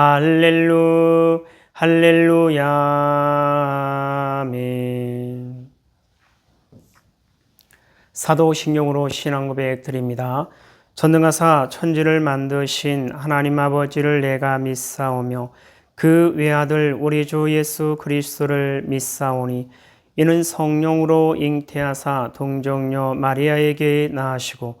할렐루 할렐루야 아멘 사도신경으로 신앙 고백 드립니다. 전능하사 천지를 만드신 하나님 아버지를 내가 믿사오며 그 외아들 우리 주 예수 그리스도를 믿사오니 이는 성령으로 잉태하사 동정녀 마리아에게 낳으시고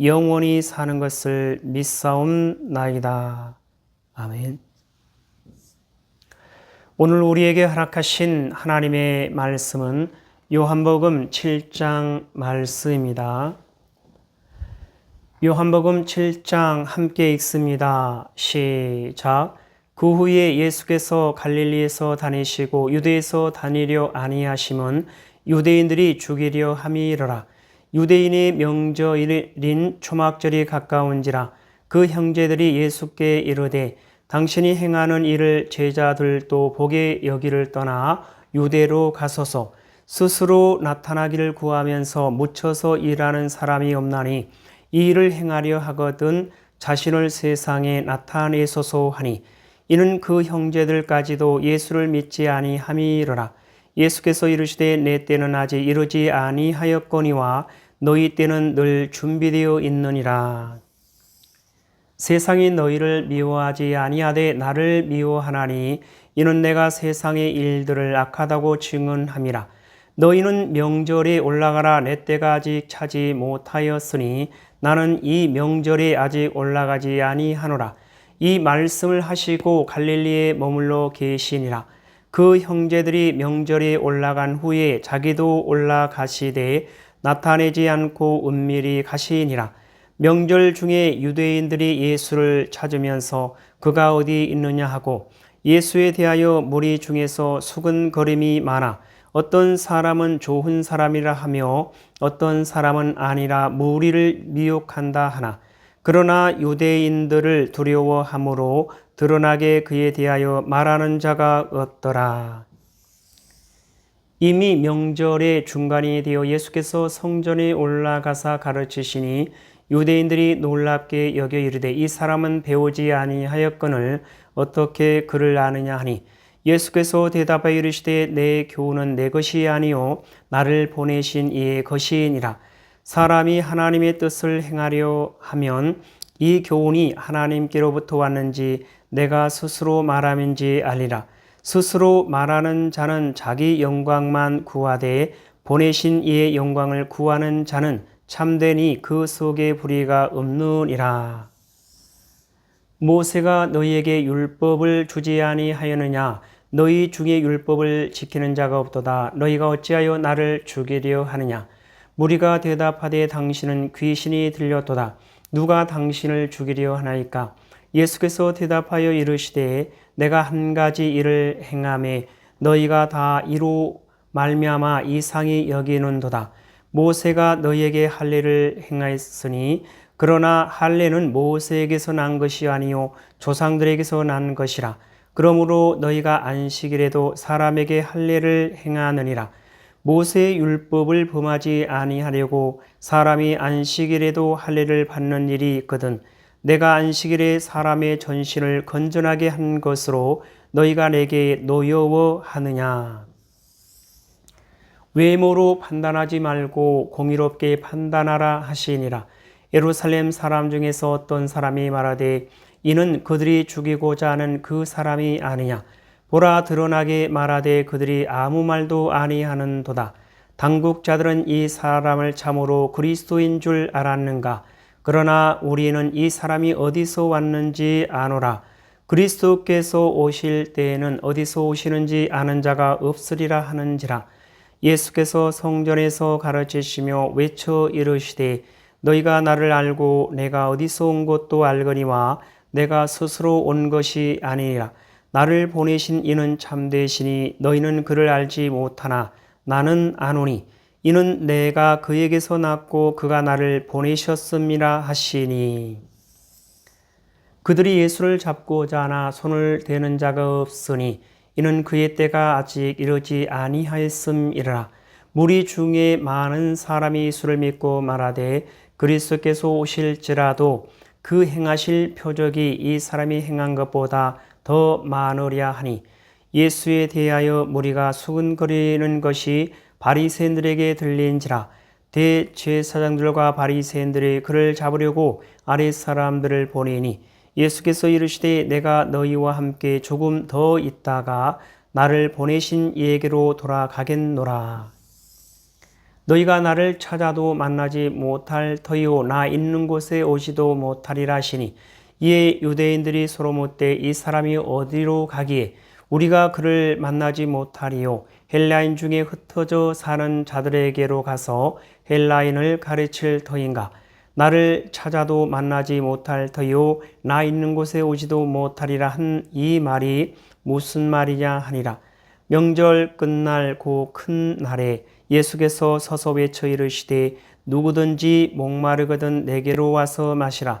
영원히 사는 것을 믿사옵나이다. 아멘. 오늘 우리에게 허락하신 하나님의 말씀은 요한복음 7장 말씀입니다. 요한복음 7장 함께 읽습니다. 시작. 그 후에 예수께서 갈릴리에서 다니시고 유대에서 다니려 아니하심은 유대인들이 죽이려 함이러라. 유대인의 명절인 초막절이 가까운지라 그 형제들이 예수께 이르되 당신이 행하는 일을 제자들도 보게 여기를 떠나 유대로 가소서. 스스로 나타나기를 구하면서 묻혀서 일하는 사람이 없나니 이 일을 행하려 하거든 자신을 세상에 나타내소서 하니 이는 그 형제들까지도 예수를 믿지 아니함이로라 예수께서 이르시되 내 때는 아직 이르지 아니하였거니와 너희 때는 늘 준비되어 있느니라. 세상이 너희를 미워하지 아니하되 나를 미워하나니 이는 내가 세상의 일들을 악하다고 증언함이라. 너희는 명절에 올라가라 내 때가 아직 차지 못하였으니 나는 이 명절에 아직 올라가지 아니하노라. 이 말씀을 하시고 갈릴리에 머물러 계시니라. 그 형제들이 명절에 올라간 후에 자기도 올라가시되 나타내지 않고 은밀히 가시니라. 명절 중에 유대인들이 예수를 찾으면서 그가 어디 있느냐 하고 예수에 대하여 무리 중에서 수근거림이 많아 어떤 사람은 좋은 사람이라 하며 어떤 사람은 아니라 무리를 미혹한다 하나 그러나 유대인들을 두려워함으로 드러나게 그에 대하여 말하는 자가 없더라. 이미 명절의 중간이 되어 예수께서 성전에 올라가사 가르치시니 유대인들이 놀랍게 여겨 이르되 이 사람은 배우지 아니하였거늘 어떻게 그를 아느냐 하니 예수께서 대답하여 이르시되 내 교훈은 내 것이 아니요 나를 보내신 이의 것이니라 사람이 하나님의 뜻을 행하려 하면 이 교훈이 하나님께로부터 왔는지 내가 스스로 말함인지 알리라. 스스로 말하는 자는 자기 영광만 구하되 보내신 이의 영광을 구하는 자는 참되니 그 속에 불의가 없느니라. 모세가 너희에게 율법을 주지 아니하였느냐? 너희 중에 율법을 지키는 자가 없도다. 너희가 어찌하여 나를 죽이려 하느냐 무리가 대답하되 당신은 귀신이 들렸도다. 누가 당신을 죽이려 하나이까? 예수께서 대답하여 이르시되 내가 한 가지 일을 행함에 너희가 다 이로 말미암아 이상히 여기는도다. 모세가 너희에게 할례를 행하였으니 그러나 할례는 모세에게서 난 것이 아니요 조상들에게서 난 것이라. 그러므로 너희가 안식일에도 사람에게 할례를 행하느니라 모세의 율법을 범하지 아니하려고 사람이 안식일에도 할례를 받는 일이 있거든 내가 안식일에 사람의 전신을 건전하게 한 것으로 너희가 내게 노여워하느냐? 외모로 판단하지 말고 공의롭게 판단하라 하시니라. 예루살렘 사람 중에서 어떤 사람이 말하되 이는 그들이 죽이고자 하는 그 사람이 아니냐 보라 드러나게 말하되 그들이 아무 말도 아니하는도다. 당국자들은 이 사람을 참으로 그리스도인 줄 알았는가? 그러나 우리는 이 사람이 어디서 왔는지 아노라. 그리스도께서 오실 때에는 어디서 오시는지 아는 자가 없으리라 하는지라. 예수께서 성전에서 가르치시며 외쳐 이르시되 너희가 나를 알고 내가 어디서 온 것도 알거니와 내가 스스로 온 것이 아니라 나를 보내신 이는 참되시니 너희는 그를 알지 못하나 나는 아노니 이는 내가 그에게서 났고 그가 나를 보내셨음이라 하시니. 그들이 예수를 잡고자 하나 손을 대는 자가 없으니 이는 그의 때가 아직 이르지 아니하였음이라. 무리 중에 많은 사람이 예수를 믿고 말하되 그리스도께서 오실지라도 그 행하실 표적이 이 사람이 행한 것보다 더 많으랴 하니 예수에 대하여 무리가 수근거리는 것이 바리새인들에게 들린지라 대제사장들과 바리새인들이 그를 잡으려고 아랫 사람들을 보내니 예수께서 이르시되 내가 너희와 함께 조금 더 있다가 나를 보내신 이에게로 돌아가겠노라. 너희가 나를 찾아도 만나지 못할 터이요 나 있는 곳에 오지도 못하리라 하시니 이에 유대인들이 서로 묻되 이 사람이 어디로 가기에 우리가 그를 만나지 못하리요. 헬라인 중에 흩어져 사는 자들에게로 가서 헬라인을 가르칠 터인가? 나를 찾아도 만나지 못할 터요. 나 있는 곳에 오지도 못하리라 한 이 말이 무슨 말이냐 하니라. 명절 끝날 고 큰 날에 예수께서 서서 외쳐 이르시되 누구든지 목마르거든 내게로 와서 마시라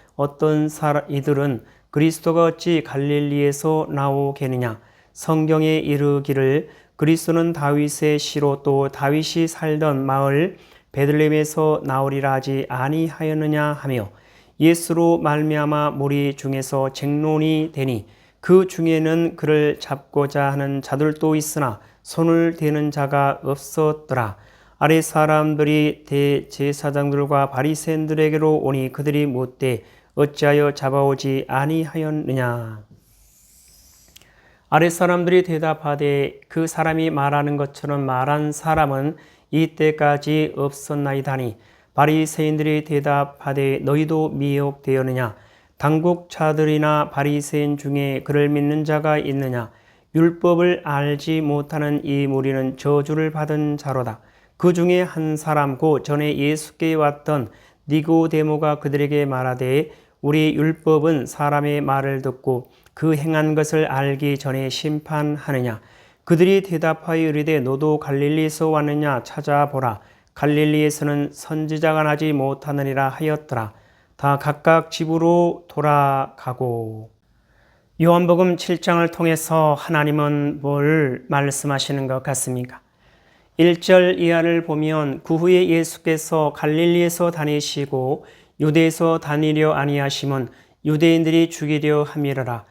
어떤 이들은 그리스도가 어찌 갈릴리에서 나오겠느냐 성경에 이르기를 그리스도는 다윗의 시로 또 다윗이 살던 마을 베들레헴에서 나오리라 하지 아니하였느냐 하며 예수로 말미암아 무리 중에서 쟁론이 되니 그 중에는 그를 잡고자 하는 자들도 있으나 손을 대는 자가 없었더라. 아래 사람들이 대제사장들과 바리새인들에게로 오니 그들이 묻되 어찌하여 잡아오지 아니하였느냐. 아랫사람들이 대답하되 그 사람이 말하는 것처럼 말한 사람은 이때까지 없었나이다니 바리새인들이 대답하되 너희도 미혹되었느냐? 당국자들이나 바리새인 중에 그를 믿는 자가 있느냐? 율법을 알지 못하는 이 무리는 저주를 받은 자로다. 그 중에 한 사람 고 전에 예수께 왔던 니고데모가 그들에게 말하되 우리 율법은 사람의 말을 듣고 그 행한 것을 알기 전에 심판하느냐? 그들이 대답하여 이르되 너도 갈릴리에서 왔느냐? 찾아보라. 갈릴리에서는 선지자가 나지 못하느니라 하였더라. 다 각각 집으로 돌아가고. 요한복음 7장을 통해서 하나님은 뭘 말씀하시는 것 같습니까? 1절 이하를 보면 그 후에 예수께서 갈릴리에서 다니시고 유대에서 다니려 아니하심은 유대인들이 죽이려 함이러라.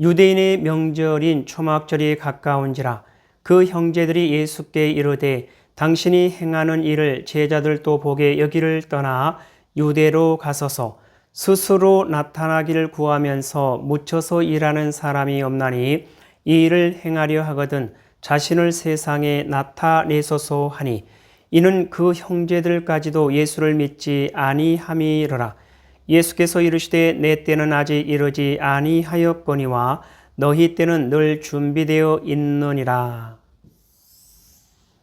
유대인의 명절인 초막절이 가까운지라 그 형제들이 예수께 이르되 당신이 행하는 일을 제자들도 보게 여기를 떠나 유대로 가소서 스스로 나타나기를 구하면서 묻혀서 일하는 사람이 없나니 이 일을 행하려 하거든 자신을 세상에 나타내소서 하니 이는 그 형제들까지도 예수를 믿지 아니함이러라. 예수께서 이르시되 내 때는 아직 이르지 아니하였거니와 너희 때는 늘 준비되어 있느니라.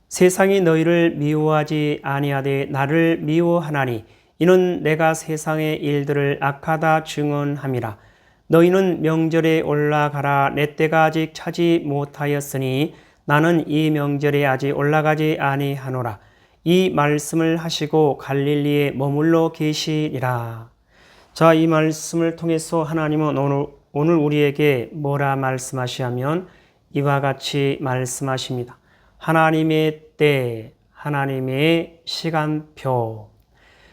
세상이 너희를 미워하지 아니하되 나를 미워하나니 이는 내가 세상의 일들을 악하다 증언함이라. 너희는 명절에 올라가라. 내 때가 아직 차지 못하였으니 나는 이 명절에 아직 올라가지 아니하노라. 이 말씀을 하시고 갈릴리에 머물러 계시리라. 자, 이 말씀을 통해서 하나님은 오늘, 오늘 우리에게 뭐라 말씀하시하면 이와 같이 말씀하십니다. 하나님의 때, 하나님의 시간표.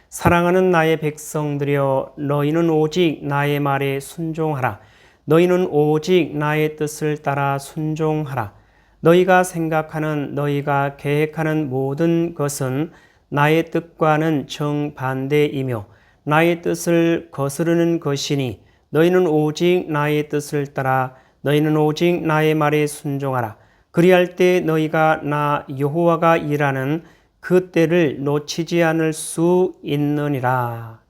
사랑하는 나의 백성들여 너희는 오직 나의 말에 순종하라. 너희는 오직 나의 뜻을 따라 순종하라. 너희가 생각하는 너희가 계획하는 모든 것은 나의 뜻과는 정반대이며 나의 뜻을 거스르는 것이니 너희는 오직 나의 뜻을 따라 너희는 오직 나의 말에 순종하라. 그리할 때 너희가 나 여호와가 일하는 그 때를 놓치지 않을 수 있느니라.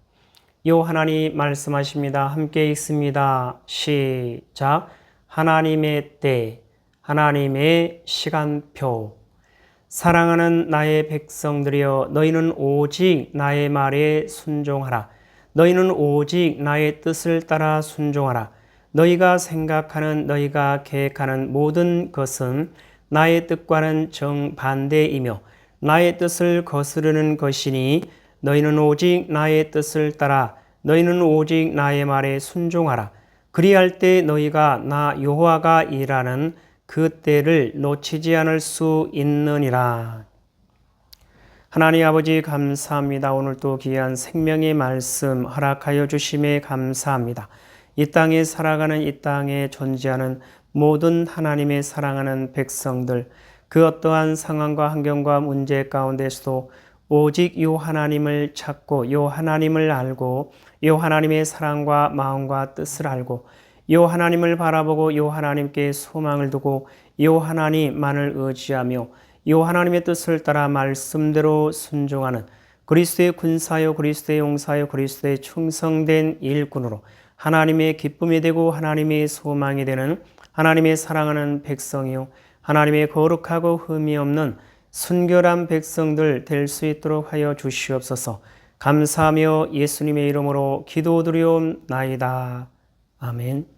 요 하나님 말씀하십니다. 함께 읽습니다. 시작. 하나님의 때, 하나님의 시간표. 사랑하는 나의 백성들이여 너희는 오직 나의 말에 순종하라. 너희는 오직 나의 뜻을 따라 순종하라. 너희가 생각하는 너희가 계획하는 모든 것은 나의 뜻과는 정반대이며 나의 뜻을 거스르는 것이니 너희는 오직 나의 뜻을 따라 너희는 오직 나의 말에 순종하라. 그리할 때 너희가 나 여호와가 일하는 그 때를 놓치지 않을 수 있느니라. 하나님 아버지 감사합니다. 오늘 또 귀한 생명의 말씀 허락하여 주심에 감사합니다. 이 땅에 살아가는 이 땅에 존재하는 모든 하나님의 사랑하는 백성들 그 어떠한 상황과 환경과 문제 가운데서도 오직 요 하나님을 찾고 요 하나님을 알고 요 하나님의 사랑과 마음과 뜻을 알고 요 하나님을 바라보고 요 하나님께 소망을 두고 요 하나님만을 의지하며 요 하나님의 뜻을 따라 말씀대로 순종하는 그리스도의 군사요 그리스도의 용사요 그리스도의 충성된 일꾼으로 하나님의 기쁨이 되고 하나님의 소망이 되는 하나님의 사랑하는 백성이요 하나님의 거룩하고 흠이 없는 순결한 백성들 될 수 있도록 하여 주시옵소서. 감사하며 예수님의 이름으로 기도드리옵나이다. 아멘.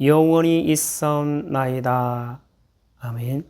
영원히 있사옵나이다. 아멘